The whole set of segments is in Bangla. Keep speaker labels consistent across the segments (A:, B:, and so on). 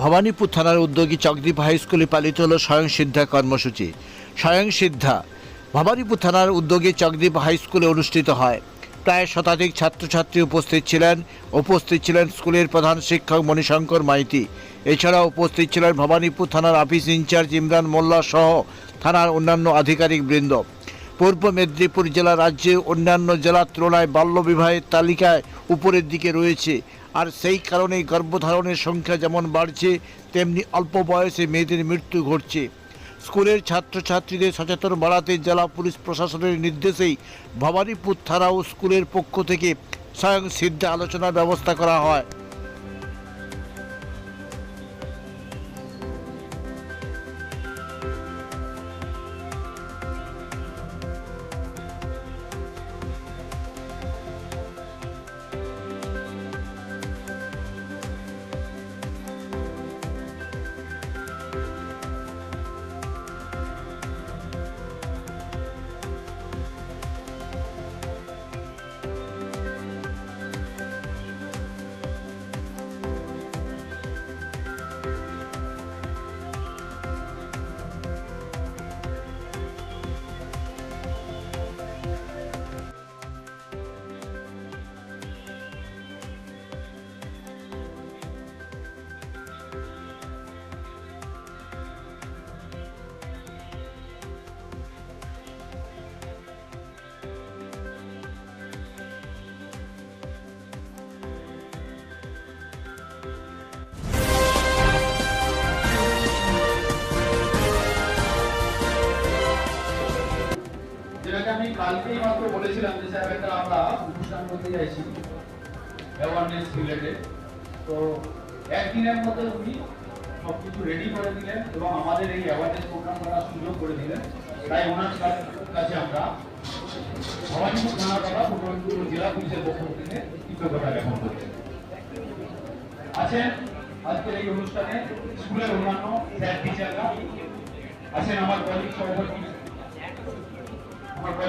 A: ভবানীপুর থানার উদ্যোগী চকদ্বীপ হাই স্কুলে পালিত হলো স্বয়ং সিদ্ধা কর্মসূচি। স্বয়ং সিদ্ধা, ভবানীপুর থানার উদ্যোগে চকদ্বীপ হাই স্কুলে অনুষ্ঠিত হয়। প্রায় শতাধিক ছাত্রছাত্রী উপস্থিত ছিলেন উপস্থিত ছিলেন স্কুলের প্রধান শিক্ষক মণিশঙ্কর মাইতি। এছাড়া উপস্থিত ছিলেন ভবানীপুর থানার অফিস ইনচার্জ ইমরান মোল্লা সহ থানার অন্যান্য আধিকারিক বৃন্দ পূর্ব মেদিনীপুর জেলা রাজ্যে অন্যান্য জেলার তুলনায় বাল্যবিবাহের তালিকায় উপরের দিকে রয়েছে। আর সেই কারণেই গর্ভধারণের সংখ্যা যেমন বাড়ছে, তেমনি অল্প বয়সে মেয়েদের মৃত্যু ঘটছে। স্কুলের ছাত্রছাত্রীদের সচেতন বাড়াতে জেলা পুলিশ প্রশাসনের নির্দেশেই ভবানীপুর থানা ও স্কুলের পক্ষ থেকে স্বয়ং সিদ্ধ আলোচনার ব্যবস্থা করা হয়।
B: আমি কালকেই মাত্র বলেছিলাম যে, স্যার, একটা আমরা অনুষ্ঠান করতে চাইছি অ্যাওয়ারনেস রিলেটেড তো একদিনের মধ্যে উনি সব কিছু রেডি করে দিলেন এবং আমাদের এই অ্যাওয়ারনেস প্রোগ্রাম করার সুযোগ করে দিলেন। তাই ওনার কাছে আমরা ভবানীপুর থানা তথা পূর্ব জেলা পুলিশের পক্ষ থেকে কৃতজ্ঞতা জ্ঞাপন করছি। আছেন আজকের এই অনুষ্ঠানে স্কুলের অন্যান্য স্যার টিচাররা আছেন আমার কলিগ সভাপতি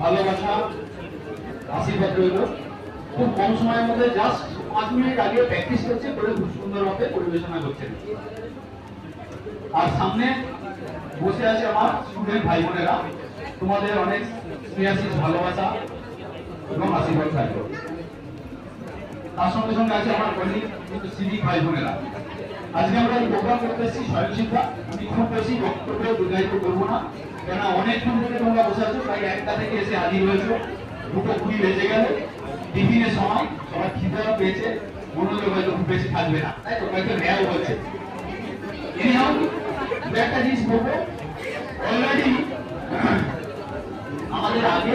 B: ভালোবাসা আশীর্বাদ রইল। খুব কম সময়ের মধ্যে জাস্ট পাঁচ মিনিট আগে প্র্যাকটিস করছে করে খুব সুন্দরভাবে পরিবেশনা করছেন আর সামনে বসে আছে আমার স্টুডেন্ট ভাই বোনেরা। তোমাদের অনেক স্নেহাশিস ভালোবাসা এবং আশীর্বাদ থাকবে। তার সঙ্গে সঙ্গে আছে আমার কলিগ, কিন্তু সিভিক ভাই বোনেরা। আজকে আমরা এই প্রোগ্রাম করতে এসেছি আমি খুব বেশি বক্তব্য দীর্ঘায়িত করব না কেন অনেকক্ষণ থেকে তোমরা বসে আছো, প্রায় একটা থেকে এসে হাজির হয়েছো। দুটো কুড়ি বেজে গেল। টিফিনের সময় সবাই খিদেও পেয়েছে, মনোযোগ হয়তো খুব বেশি থাকবে না। তাই তো হয়তো হচ্ছে এনিহাউ একটা জিনিস বলব। অলরেডি আমাদের আগে